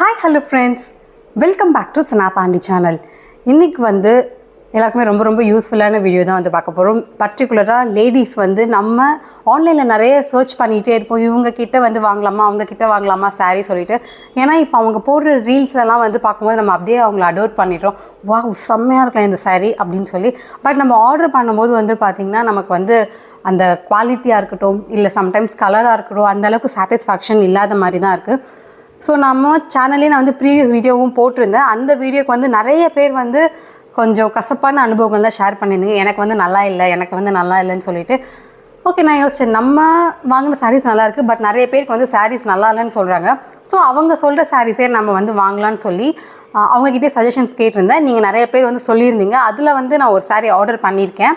Hi hello friends welcome back to Sanapandi channel இன்றைக்கி வந்து எல்லாருக்குமே ரொம்ப ரொம்ப யூஸ்ஃபுல்லான வீடியோ தான் வந்து பார்க்க போகிறோம் பர்டிகுலராக லேடிஸ் வந்து நம்ம ஆன்லைனில் நிறைய சர்ச் பண்ணிகிட்டே இருப்போம். இவங்க கிட்டே வந்து வாங்கலாமா அவங்க கிட்டே வாங்கலாமா சாரீ சொல்லிட்டு. ஏன்னா இப்போ அவங்க போடுற ரீல்ஸ்லலாம் வந்து பார்க்கும்போது நம்ம அப்படியே அவங்கள அடோர்ட் பண்ணிடுறோம். வா செம்மையாக இருக்கலாம் இந்த சாரீ அப்படின்னு சொல்லி. பட் நம்ம ஆர்டர் பண்ணும்போது வந்து பார்த்திங்கன்னா நமக்கு வந்து அந்த குவாலிட்டியாக இருக்கட்டும் இல்லை சம்டைம்ஸ் கலராக இருக்கட்டும் அந்தளவுக்கு சாட்டிஸ்ஃபேக்ஷன் இல்லாத மாதிரி தான் இருக்குது ஸோ நம்ம சேனல்லே நான் வந்து ப்ரீவியஸ் வீடியோவும் போட்டிருந்தேன். அந்த வீடியோக்கு வந்து நிறைய பேர் வந்து கொஞ்சம் கசப்பான அனுபவங்கள் தான் ஷேர் பண்ணியிருந்தீங்க. எனக்கு வந்து நல்லா இல்லை எனக்கு வந்து நல்லா இல்லைன்னு சொல்லிட்டு. ஓகே நான் யோசிச்சேன் நம்ம வாங்கின சாரீஸ் நல்லாயிருக்கு பட் நிறைய பேருக்கு வந்து சாரீஸ் நல்லா இல்லைன்னு சொல்கிறாங்க ஸோ அவங்க சொல்கிற சாரீஸே நம்ம வந்து வாங்கலாம்னு சொல்லி அவங்கக்கிட்டே அவங்ககிட்டே சஜஷன்ஸ் கேட்டிருந்தேன். நீங்கள் நிறைய பேர் வந்து சொல்லியிருந்தீங்க. அதில் வந்து நான் ஒரு சாரீ ஆர்டர் பண்ணியிருக்கேன்.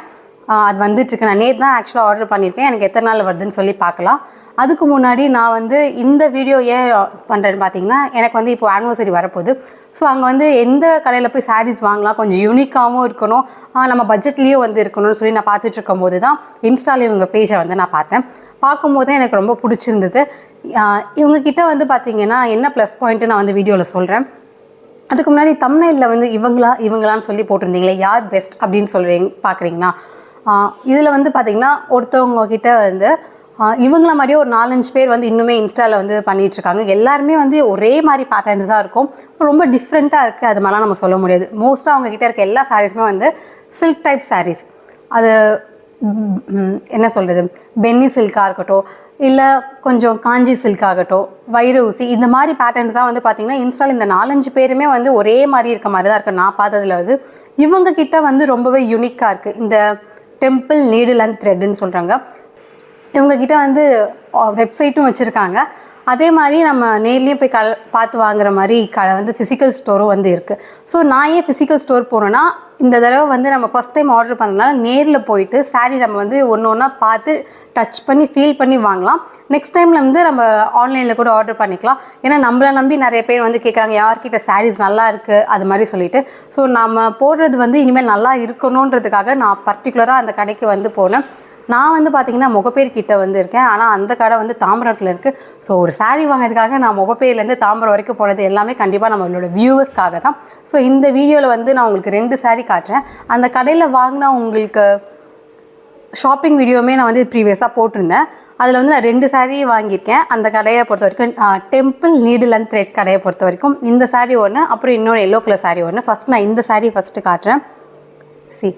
அது வந்துட்டுருக்கு. நான் நேற்று தான் ஆக்சுவலாக ஆர்டர் பண்ணியிருக்கேன். எனக்கு எத்தனை நாள் வருதுன்னு சொல்லி பார்க்கலாம். அதுக்கு முன்னாடி நான் வந்து இந்த வீடியோ ஏன் பண்ணுறேன்னு பார்த்தீங்கன்னா எனக்கு வந்து இப்போ ஆனிவர்சரி வரப்போகுது. ஸோ அங்கே வந்து எந்த கடையில் போய் சாரீஸ் வாங்கலாம்? கொஞ்சம் யூனிக்காகவும் இருக்கணும். நம்ம பட்ஜெட்லேயும் வந்து இருக்கணும்னு சொல்லி நான் பார்த்துட்ருக்கும் போது தான் இன்ஸ்டால இவங்க பேஜை வந்து நான் பார்த்தேன். பார்க்கும்போது தான் எனக்கு ரொம்ப பிடிச்சிருந்தது. இவங்கக்கிட்ட வந்து பார்த்தீங்கன்னா என்ன ப்ளஸ் பாயிண்ட்டு நான் வந்து வீடியோவில் சொல்கிறேன் அதுக்கு முன்னாடி தமிழ்நாட்டில் வந்து இவங்களா இவங்களான்னு சொல்லி போட்டிருந்தீங்களே யார் பெஸ்ட் அப்படின்னு சொல்கிறீங்க பார்க்குறீங்களா? இதில் வந்து பார்த்திங்கன்னா ஒருத்தவங்க கிட்ட வந்து இவங்கள மாதிரியே ஒரு நாலஞ்சு பேர் வந்து இன்னுமே இன்ஸ்டாவில் வந்து பண்ணிகிட்ருக்காங்க எல்லாருமே வந்து ஒரே மாதிரி பேட்டர்ன்ஸ் தான் இருக்கும். ரொம்ப டிஃப்ரெண்ட்டாக இருக்குது அது மாதிரிலாம் நம்ம சொல்ல முடியாது. மோஸ்ட்டாக அவங்க கிட்ட இருக்க எல்லா சாரீஸுமே வந்து சில்க் டைப் சாரீஸ் அது என்ன சொல்கிறது பென்னி சில்காக இருக்கட்டும் இல்லை கொஞ்சம் காஞ்சி சில்க் ஆகட்டும் வைர ஊசி இந்த மாதிரி பேட்டர்ன்ஸ் தான் வந்து பார்த்திங்கன்னா இன்ஸ்டால் இந்த நாலஞ்சு பேருமே வந்து ஒரே மாதிரி இருக்க மாதிரி தான் இருக்குது நான் பார்த்ததுல வந்து இவங்கக்கிட்ட வந்து ரொம்பவே யூனிக்காக இருக்குது இந்த டெம்பிள் நீடில் அண்ட் த்ரெட்னு சொல்கிறாங்க இவங்க கிட்ட வந்து வெப்சைட்டும் வச்சுருக்காங்க. அதே மாதிரி நம்ம நேர்லேயும் போய் க பார்த்து வாங்குற மாதிரி க வந்து ஃபிசிக்கல் ஸ்டோரும் வந்து இருக்குது ஸோ நான் ஏன் ஃபிசிக்கல் ஸ்டோர் போனேன்னா இந்த தடவை வந்து நம்ம ஃபஸ்ட் டைம் ஆர்டர் பண்ணதுனால நேரில் போயிட்டு saree நம்ம வந்து ஒன்று ஒன்றா பார்த்து டச் பண்ணி ஃபீல் பண்ணி வாங்கலாம். நெக்ஸ்ட் டைமில் வந்து நம்ம ஆன்லைனில் கூட ஆர்டர் பண்ணிக்கலாம். ஏன்னா நம்மளை நம்பி நிறைய பேர் வந்து கேட்குறாங்க யார்கிட்ட சாரீஸ் நல்லா இருக்குது அது மாதிரி சொல்லிட்டு. ஸோ நம்ம போடுறது வந்து இனிமேல் நல்லா இருக்கணுன்றதுக்காக நான் பர்டிகுலராக அந்த கடைக்கு வந்து போனேன். நான் வந்து பார்த்தீங்கன்னா முகப்பேர் கிட்ட வந்து இருக்கேன். ஆனால் அந்த கடை வந்து தாம்பரத்தில் இருக்குது ஸோ ஒரு சாரீ வாங்குறதுக்காக நான் முகப்பேர்லேருந்து தாம்பரம் வரைக்கும் போனது எல்லாமே கண்டிப்பாக நம்மளோட வியூவர்ஸ்க்காக தான். ஸோ இந்த வீடியோவில் வந்து நான் உங்களுக்கு ரெண்டு சாரீ காட்டுறேன். அந்த கடையில் வாங்கினா உங்களுக்கு ஷாப்பிங் வீடியோவுமே நான் வந்து ப்ரீவியஸாக போட்டிருந்தேன். அதில் வந்து நான் ரெண்டு saree வாங்கியிருக்கேன். அந்த கடையை பொறுத்த வரைக்கும் டெம்பிள் நீடில் அண்ட் த்ரெட் கடையை பொறுத்த வரைக்கும் இந்த சாரீ ஒன்று அப்புறம் இன்னொரு எல்லோ கலர் சாரீ ஒன்று ஃபஸ்ட் நான் இந்த சாரீ ஃபஸ்ட்டு காட்டுறேன். சி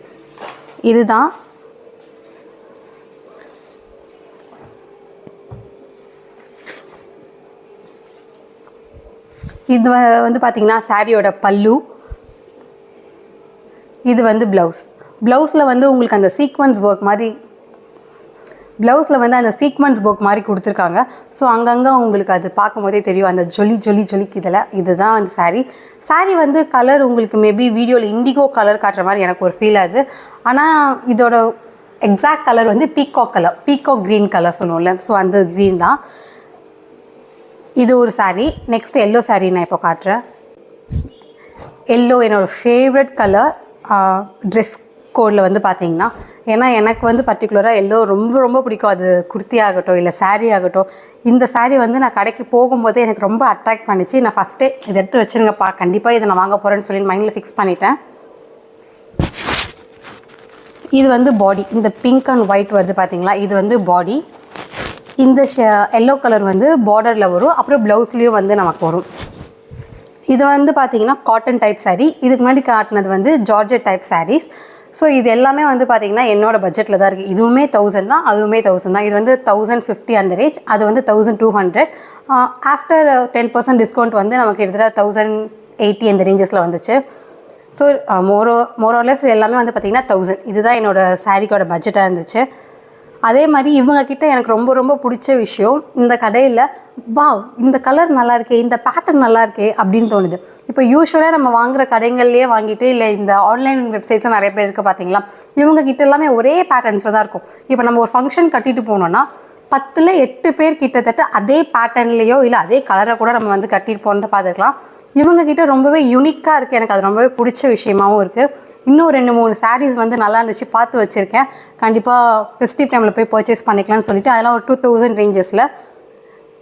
இதுதான் இது வந்து பார்த்தீங்கன்னா சாரியோட பல்லு. இது வந்து ப்ளவுஸ் ப்ளவுஸில் வந்து உங்களுக்கு அந்த சீக்வன்ஸ் ஒர்க் மாதிரி ப்ளவுஸில் வந்து அந்த சீக்வன்ஸ் ஒர்க் மாதிரி கொடுத்துருக்காங்க. ஸோ அங்கங்கே உங்களுக்கு அது பார்க்கும்போதே தெரியும். அந்த ஜொலி ஜொலி ஜொலிக்குதில் இதுதான் அந்த saree. Saree வந்து கலர் உங்களுக்கு மேபி வீடியோவில் இண்டிகோ கலர் காட்டுற மாதிரி எனக்கு ஒரு ஃபீல் ஆகுது ஆனால் இதோட எக்ஸாக்ட் கலர் வந்து peacock colour peacock green colour சொல்லுவோம்ல. ஸோ அந்த க்ரீன் தான். இது ஒரு சாரீ நெக்ஸ்ட் எல்லோ சாரீ நான் இப்போ காட்டுறேன். எல்லோ என்னோட ஃபேவரட் கலர் ட்ரெஸ் கோடில் வந்து பார்த்தீங்கன்னா ஏன்னா எனக்கு வந்து பர்டிகுலராக எல்லோ ரொம்ப ரொம்ப பிடிக்கும். அது குர்த்தி ஆகட்டும் இல்லை சாரீ ஆகட்டும். இந்த சாரீ வந்து நான் கடைக்கு போகும்போதே எனக்கு ரொம்ப அட்ராக்ட் பண்ணிச்சு. நான் ஃபஸ்ட்டே இதை எடுத்து வச்சுருங்கப்பா. கண்டிப்பாக இதை நான் வாங்க போகிறேன்னு சொல்லி மைண்டில் ஃபிக்ஸ் பண்ணிட்டேன். இது வந்து பாடி இந்த பிங்க் அண்ட் ஒயிட் வருது பார்த்தீங்களா இது வந்து பாடி இந்த எல்லோ கலர் வந்து பார்டரில் வரும். அப்புறம் ப்ளவுஸ்லேயும் வந்து நமக்கு வரும். இது வந்து பார்த்திங்கன்னா காட்டன் டைப் சாரீ இதுக்கு முன்னாடி காட்டினது வந்து ஜார்ஜெட் டைப் சாரீஸ் ஸோ இது எல்லாமே வந்து பார்த்திங்கன்னா என்னோட பட்ஜெட்டில் தான் இருக்குது இதுவுமே தௌசண்ட் தான் அதுவுமே தௌசண்ட் தான். இது வந்து தௌசண்ட் ஃபிஃப்டி அந்த ரேஞ்ச் அது வந்து thousand two hundred after ten percent discount வந்து நமக்கு கிட்டத்தட்ட தௌசண்ட் எயிட்டி அந்த ரேஞ்சஸில் வந்துச்சு. ஸோ மோரோ மோரோலெஸ் எல்லாமே வந்து பார்த்திங்கன்னா தௌசண்ட் இதுதான் என்னோட சாரீக்கோட பட்ஜெட்டாக இருந்துச்சு. அதே மாதிரி இவங்கக்கிட்ட எனக்கு ரொம்ப ரொம்ப பிடிச்ச விஷயம் இந்த கடையில் வா இந்த கலர் நல்லா இருக்கே இந்த பேட்டர்ன் நல்லா இருக்கே அப்படின்னு தோணுது. இப்போ யூஸ்வலாக நம்ம வாங்குற கடைகள்லேயே வாங்கிட்டு இல்லை இந்த ஆன்லைன் வெப்சைட்ஸில் நிறைய பேர் இருக்குது பார்த்தீங்களா இவங்க கிட்ட எல்லாமே ஒரே பேட்டர்ன்ஸில் தான் இருக்கும். இப்போ நம்ம ஒரு ஃபங்க்ஷன் கட்டிட்டு போனோம்னா பத்தில் எட்டு பேர் கிட்டத்தட்ட அதே பேட்டர்ன்லேயோ இல்லை அதே கலரை கூட நம்ம வந்து கட்டிட்டு போனதை பார்த்துக்கலாம் இவங்க கிட்ட ரொம்பவே யூனிக்காக இருக்குது எனக்கு அது ரொம்பவே பிடிச்ச விஷயமாகவும் இருக்குது இன்னும் ரெண்டு மூணு சாரீஸ் வந்து நல்லா இருந்துச்சு. பார்த்து வச்சுருக்கேன். கண்டிப்பாக ஃபெஸ்டிவ் டைமில் போய் பர்ச்சேஸ் பண்ணிக்கலாம்னு சொல்லிட்டு அதெல்லாம் ஒரு டூ தௌசண்ட் ரேஞ்சஸில்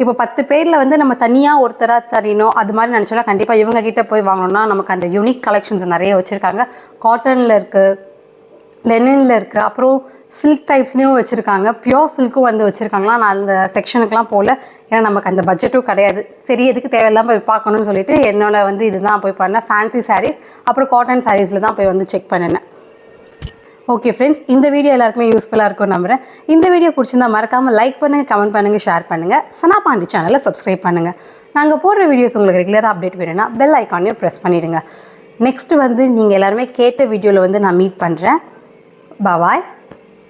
இப்போ பத்து பேரில் வந்து நம்ம தனியாக ஒருத்தராக தரணும் அது மாதிரி நினச்சோன்னா கண்டிப்பாக இவங்ககிட்ட போய் வாங்கணும்னா நமக்கு அந்த யூனிக் கலெக்ஷன்ஸ் நிறைய வச்சுருக்காங்க. காட்டனில் இருக்குது லெனினில் இருக்குது அப்புறம் சில்க் டைப்ஸ்லேயும் வச்சுருக்காங்க. பியோர் சில்க்கும் வந்து வச்சுருக்காங்களா? நான் அந்த செக்ஷனுக்குலாம் போகல. ஏன்னா நமக்கு அந்த பட்ஜெட்டும் கிடையாது. சரி எதுக்கு தேவையில்லாம போய் பார்க்கணும்னு சொல்லிட்டு என்னோட வந்து இதுதான் போய் பண்ணேன். ஃபேன்சி சாரீஸ் அப்புறம் காட்டன் சாரீஸில் தான் போய் வந்து செக் பண்ணினேன். ஓகே ஃப்ரெண்ட்ஸ் இந்த வீடியோ எல்லாருக்குமே யூஸ்ஃபுல்லாக இருக்கும் நம்புகிறேன் இந்த வீடியோ பிடிச்சிருந்தா மறக்காமல் லைக் பண்ணுங்கள் கமெண்ட் பண்ணுங்கள் ஷேர் பண்ணுங்கள் சனா பாண்டி சேனலை சப்ஸ்கிரைப் பண்ணுங்கள் நாங்கள் போடுற வீடியோஸ் உங்களுக்கு ரெகுலராக அப்டேட் வேணும்னா பெல் ஐக்கானையும் ப்ரெஸ் பண்ணிவிடுங்க நெக்ஸ்ட் வந்து நீங்கள் எல்லாருமே கேட்ட வீடியோவில் வந்து நான் மீட் பண்ணுறேன் பாய்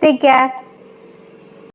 ടേക്ക് കെയർ